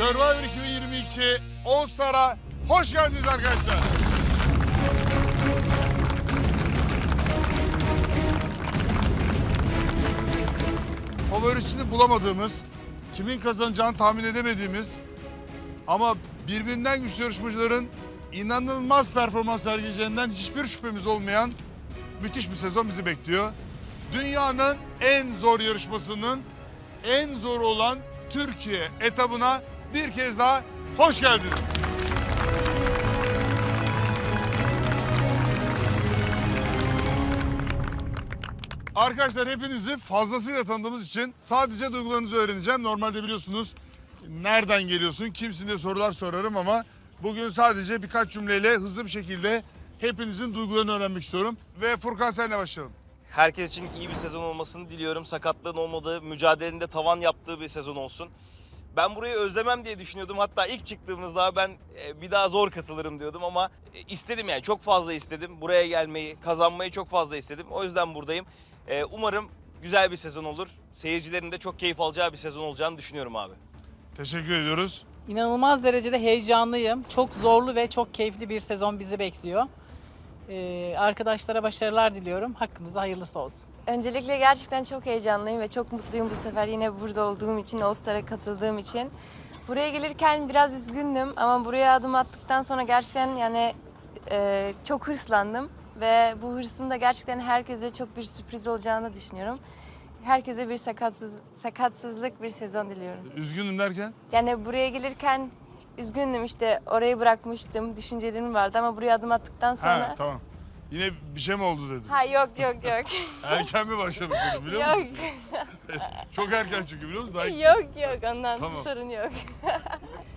Survivor 2022 All Star'a hoş geldiniz arkadaşlar. Favorisini bulamadığımız, kimin kazanacağını tahmin edemediğimiz ama birbirinden güçlü yarışmacıların inanılmaz performans sergileyeceğinden hiçbir şüphemiz olmayan müthiş bir sezon bizi bekliyor. Dünyanın en zor yarışmasının en zor olan Türkiye etabına bir kez daha hoş geldiniz. Arkadaşlar hepinizi fazlasıyla tanıdığımız için sadece duygularınızı öğreneceğim. Normalde biliyorsunuz nereden geliyorsun, kimsin diye sorular sorarım ama bugün sadece birkaç cümleyle hızlı bir şekilde hepinizin duygularını öğrenmek istiyorum. Ve Furkan senle başlayalım. Herkes için iyi bir sezon olmasını diliyorum. Sakatlığın olmadığı, mücadelende tavan yaptığı bir sezon olsun. Ben burayı özlemem diye düşünüyordum. Hatta ilk çıktığımızda ben e, bir daha zor katılırım diyordum ama e, istedim yani çok fazla istedim. Buraya gelmeyi, kazanmayı çok fazla istedim. O yüzden buradayım. E, Umarım güzel bir sezon olur. Seyircilerin de çok keyif alacağı bir sezon olacağını düşünüyorum abi. Teşekkür ediyoruz. İnanılmaz derecede heyecanlıyım. Çok zorlu ve çok keyifli bir sezon bizi bekliyor. Ee, arkadaşlara başarılar diliyorum. Hakkımızda hayırlısı olsun. Öncelikle gerçekten çok heyecanlıyım ve çok mutluyum bu sefer yine burada olduğum için, All Star'a katıldığım için. Buraya gelirken biraz üzgündüm ama buraya adım attıktan sonra gerçekten yani e, çok hırslandım. Ve bu hırsım da gerçekten herkese çok bir sürpriz olacağını düşünüyorum. Herkese bir sakatsız, sakatsızlık bir sezon diliyorum. Üzgünüm derken? Yani buraya gelirken üzgündüm işte orayı bırakmıştım, düşüncelerim vardı ama buraya adım attıktan sonra... Ha tamam. Yine bir şey mi oldu dedin? Ha yok yok yok. Erken mi başladık dedim biliyor yok. musun? Çok erken çünkü biliyor musun? Daha yok yok ondan Tamam. sorun yok.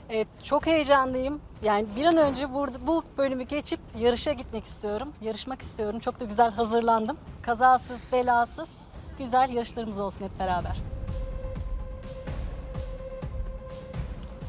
Evet, çok heyecanlıyım. Yani bir an önce burada bu bölümü geçip yarışa gitmek istiyorum. Yarışmak istiyorum. Çok da güzel hazırlandım. Kazasız, belasız güzel yarışlarımız olsun hep beraber.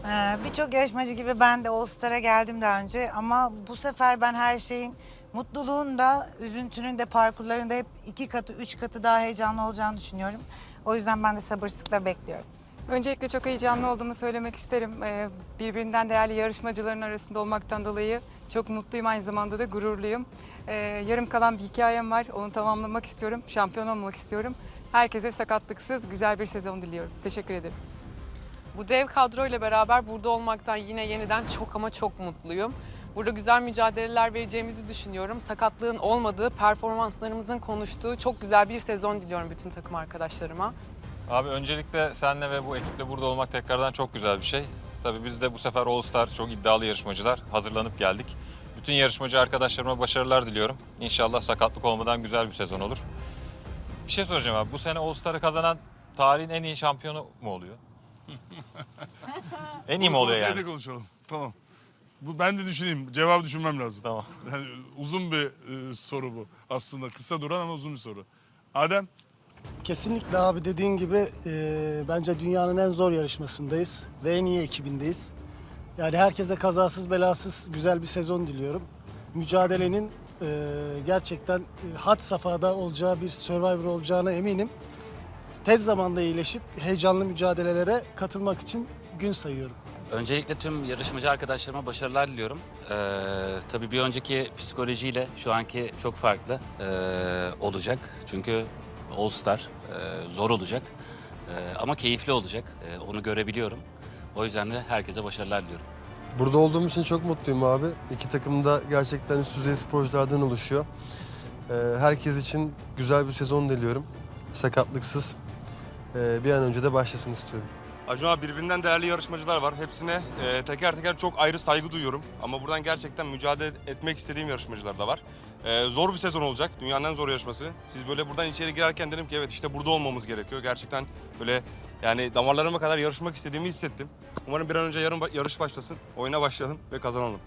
Ee, Birçok yarışmacı gibi ben de All Star'a geldim daha önce ama bu sefer ben her şeyin mutluluğun da üzüntünün de parkurlarında hep iki katı, üç katı daha heyecanlı olacağını düşünüyorum. O yüzden ben de sabırsızlıkla bekliyorum. Öncelikle çok heyecanlı olduğumu söylemek isterim. Ee, Birbirinden değerli yarışmacıların arasında olmaktan dolayı çok mutluyum aynı zamanda da gururluyum. Ee, Yarım kalan bir hikayem var. Onu tamamlamak istiyorum. Şampiyon olmak istiyorum. Herkese sakatlıksız güzel bir sezon diliyorum. Teşekkür ederim. Bu dev kadroyla beraber burada olmaktan yine yeniden çok ama çok mutluyum. Burada güzel mücadeleler vereceğimizi düşünüyorum. Sakatlığın olmadığı, performanslarımızın konuştuğu çok güzel bir sezon diliyorum bütün takım arkadaşlarıma. Abi öncelikle senle ve bu ekiple burada olmak tekrardan çok güzel bir şey. Tabii biz de bu sefer All Star çok iddialı yarışmacılar. Hazırlanıp geldik. Bütün yarışmacı arkadaşlarıma başarılar diliyorum. İnşallah sakatlık olmadan güzel bir sezon olur. Bir şey soracağım abi. Bu sene All Star'ı kazanan tarihin en iyi şampiyonu mu oluyor? en iyi mi oluyor Konseyde yani? konuşalım. Tamam. Bu ben de düşüneyim. Cevabı düşünmem lazım. Tamam. Yani uzun bir e, soru bu. Aslında kısa duran ama uzun bir soru. Adem, Kesinlikle abi dediğin gibi e, bence dünyanın en zor yarışmasındayız ve en iyi ekibindeyiz. Yani herkese kazasız belasız güzel bir sezon diliyorum. Mücadelenin e, gerçekten e, had safhada olacağı bir Survivor olacağına eminim. Tez zamanda iyileşip heyecanlı mücadelelere katılmak için gün sayıyorum. Öncelikle tüm yarışmacı arkadaşlarıma başarılar diliyorum. Ee, tabii bir önceki psikolojiyle şu anki çok farklı ee, olacak. Çünkü All Star ee, zor olacak Ee, ama keyifli olacak. Ee, onu görebiliyorum. O yüzden de herkese başarılar diliyorum. Burada olduğum için çok mutluyum abi. İki takım da gerçekten üst düzey sporculardan oluşuyor. Ee, herkes için güzel bir sezon diliyorum. Sakatlıksız ee, bir an önce de başlasın istiyorum. Acun abi birbirinden değerli yarışmacılar var. Hepsine e, teker teker çok ayrı saygı duyuyorum. Ama buradan gerçekten mücadele etmek istediğim yarışmacılar da var. E, zor bir sezon olacak. Dünyanın en zor yarışması. Siz böyle buradan içeri girerken dedim ki evet işte burada olmamız gerekiyor. Gerçekten böyle yani damarlarıma kadar yarışmak istediğimi hissettim. Umarım bir an önce yarın yarış başlasın. Oyuna başlayalım ve kazanalım.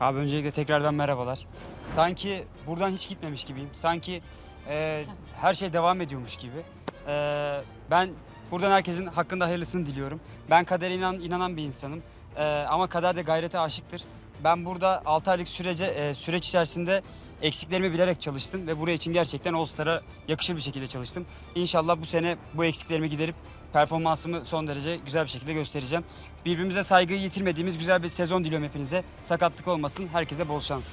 Abi öncelikle tekrardan merhabalar. Sanki buradan hiç gitmemiş gibiyim. Sanki e, her şey devam ediyormuş gibi. E, ben buradan herkesin hakkında hayırlısını diliyorum. Ben kadere inan, inanan bir insanım. E, ama kader de gayrete aşıktır. Ben burada 6 aylık sürece e, süreç içerisinde eksiklerimi bilerek çalıştım ve buraya için gerçekten All Star'a yakışır bir şekilde çalıştım. İnşallah bu sene bu eksiklerimi giderip performansımı son derece güzel bir şekilde göstereceğim. Birbirimize saygıyı yitirmediğimiz güzel bir sezon diliyorum hepinize. Sakatlık olmasın, herkese bol şans.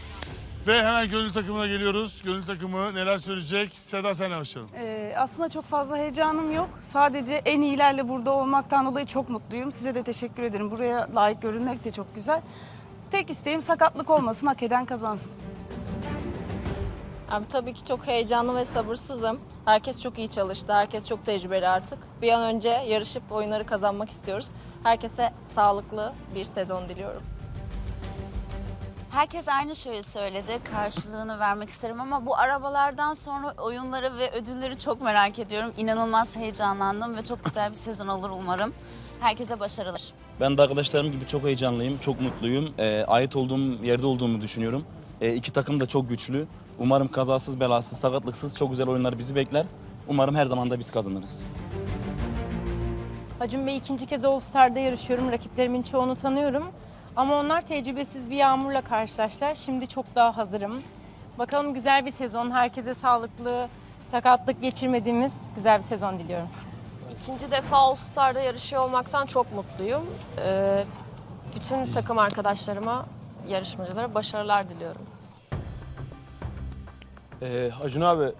Ve hemen gönül takımına geliyoruz. Gönül takımı neler söyleyecek? Seda senle başlayalım. Ee, aslında çok fazla heyecanım yok. Sadece en iyilerle burada olmaktan dolayı çok mutluyum. Size de teşekkür ederim. Buraya layık görünmek de çok güzel. Tek isteğim sakatlık olmasın, hak eden kazansın. Abi tabii ki çok heyecanlı ve sabırsızım. Herkes çok iyi çalıştı. Herkes çok tecrübeli artık. Bir an önce yarışıp oyunları kazanmak istiyoruz. Herkese sağlıklı bir sezon diliyorum. Herkes aynı şeyi söyledi. Karşılığını vermek isterim ama bu arabalardan sonra oyunları ve ödülleri çok merak ediyorum. İnanılmaz heyecanlandım ve çok güzel bir sezon olur umarım. Herkese başarılar. Ben de arkadaşlarım gibi çok heyecanlıyım, çok mutluyum. Ee, ait olduğum yerde olduğumu düşünüyorum. Ee, iki takım da çok güçlü. Umarım kazasız, belasız, sakatlıksız çok güzel oyunlar bizi bekler. Umarım her zaman da biz kazanırız. Acun Bey ikinci kez All Star'da yarışıyorum. Rakiplerimin çoğunu tanıyorum. Ama onlar tecrübesiz bir Yağmur'la karşılaştılar. Şimdi çok daha hazırım. Bakalım güzel bir sezon. Herkese sağlıklı, sakatlık geçirmediğimiz güzel bir sezon diliyorum. İkinci defa All Star'da yarışıyor olmaktan çok mutluyum. Ee, bütün takım arkadaşlarıma, yarışmacılara başarılar diliyorum. Ee, Acun abi,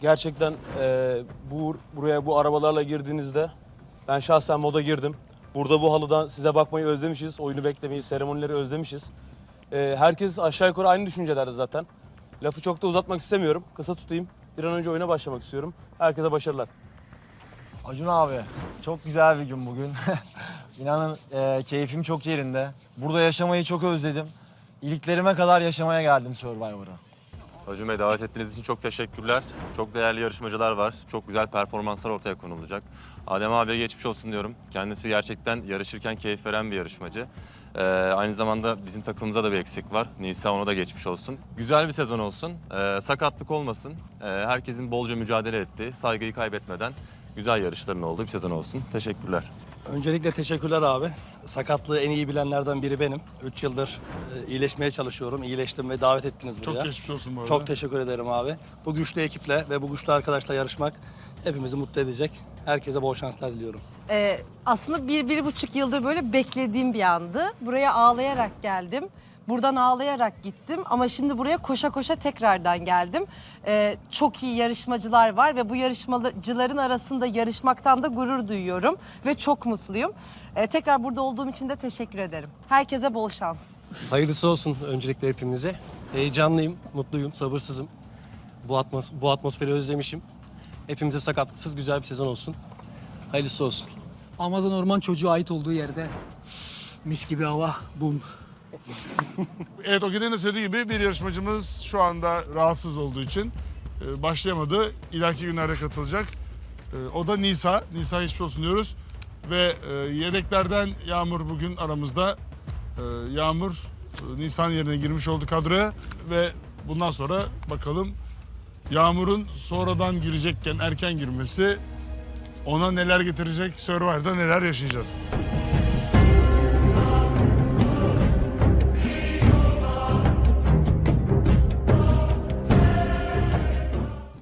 gerçekten e, bu buraya bu arabalarla girdiğinizde ben şahsen moda girdim. Burada bu halıdan size bakmayı özlemişiz, oyunu beklemeyi, seremonileri özlemişiz. Ee, herkes aşağı yukarı aynı düşüncelerde zaten. Lafı çok da uzatmak istemiyorum, kısa tutayım. Bir an önce oyuna başlamak istiyorum. Herkese başarılar. Acun abi çok güzel bir gün bugün. İnanın e, keyfim çok yerinde. Burada yaşamayı çok özledim. İliklerime kadar yaşamaya geldim Survivor'a. Acun Bey davet ettiğiniz için çok teşekkürler. Çok değerli yarışmacılar var. Çok güzel performanslar ortaya konulacak. Adem abiye geçmiş olsun diyorum. Kendisi gerçekten yarışırken keyif veren bir yarışmacı. Ee, aynı zamanda bizim takımımıza da bir eksik var. Nisa ona da geçmiş olsun. Güzel bir sezon olsun. Ee, sakatlık olmasın. Ee, herkesin bolca mücadele ettiği, saygıyı kaybetmeden güzel yarışların olduğu bir sezon olsun. Teşekkürler. Öncelikle teşekkürler abi. Sakatlığı en iyi bilenlerden biri benim. 3 yıldır e, iyileşmeye çalışıyorum. İyileştim ve davet ettiniz buraya. Çok geçmiş olsun bu arada. Çok teşekkür ederim abi. Bu güçlü ekiple ve bu güçlü arkadaşla yarışmak hepimizi mutlu edecek. Herkese bol şanslar diliyorum. Ee, aslında bir, bir buçuk yıldır böyle beklediğim bir andı. Buraya ağlayarak geldim. Buradan ağlayarak gittim ama şimdi buraya koşa koşa tekrardan geldim. Ee, çok iyi yarışmacılar var ve bu yarışmacıların arasında yarışmaktan da gurur duyuyorum ve çok mutluyum. Ee, tekrar burada olduğum için de teşekkür ederim. Herkese bol şans. Hayırlısı olsun öncelikle hepimize. Heyecanlıyım, mutluyum, sabırsızım. Bu, atmos bu atmosferi özlemişim. Hepimize sakatlıksız güzel bir sezon olsun. Hayırlısı olsun. Amazon orman çocuğu ait olduğu yerde mis gibi hava, bum. Evet o de söylediği gibi bir yarışmacımız şu anda rahatsız olduğu için e, başlayamadı. İleriki günlerde katılacak. E, o da Nisa. Nisa geçmiş olsun diyoruz. Ve e, yedeklerden Yağmur bugün aramızda. E, Yağmur e, Nisan yerine girmiş oldu kadroya ve bundan sonra bakalım Yağmur'un sonradan girecekken erken girmesi ona neler getirecek, Survivor'da neler yaşayacağız.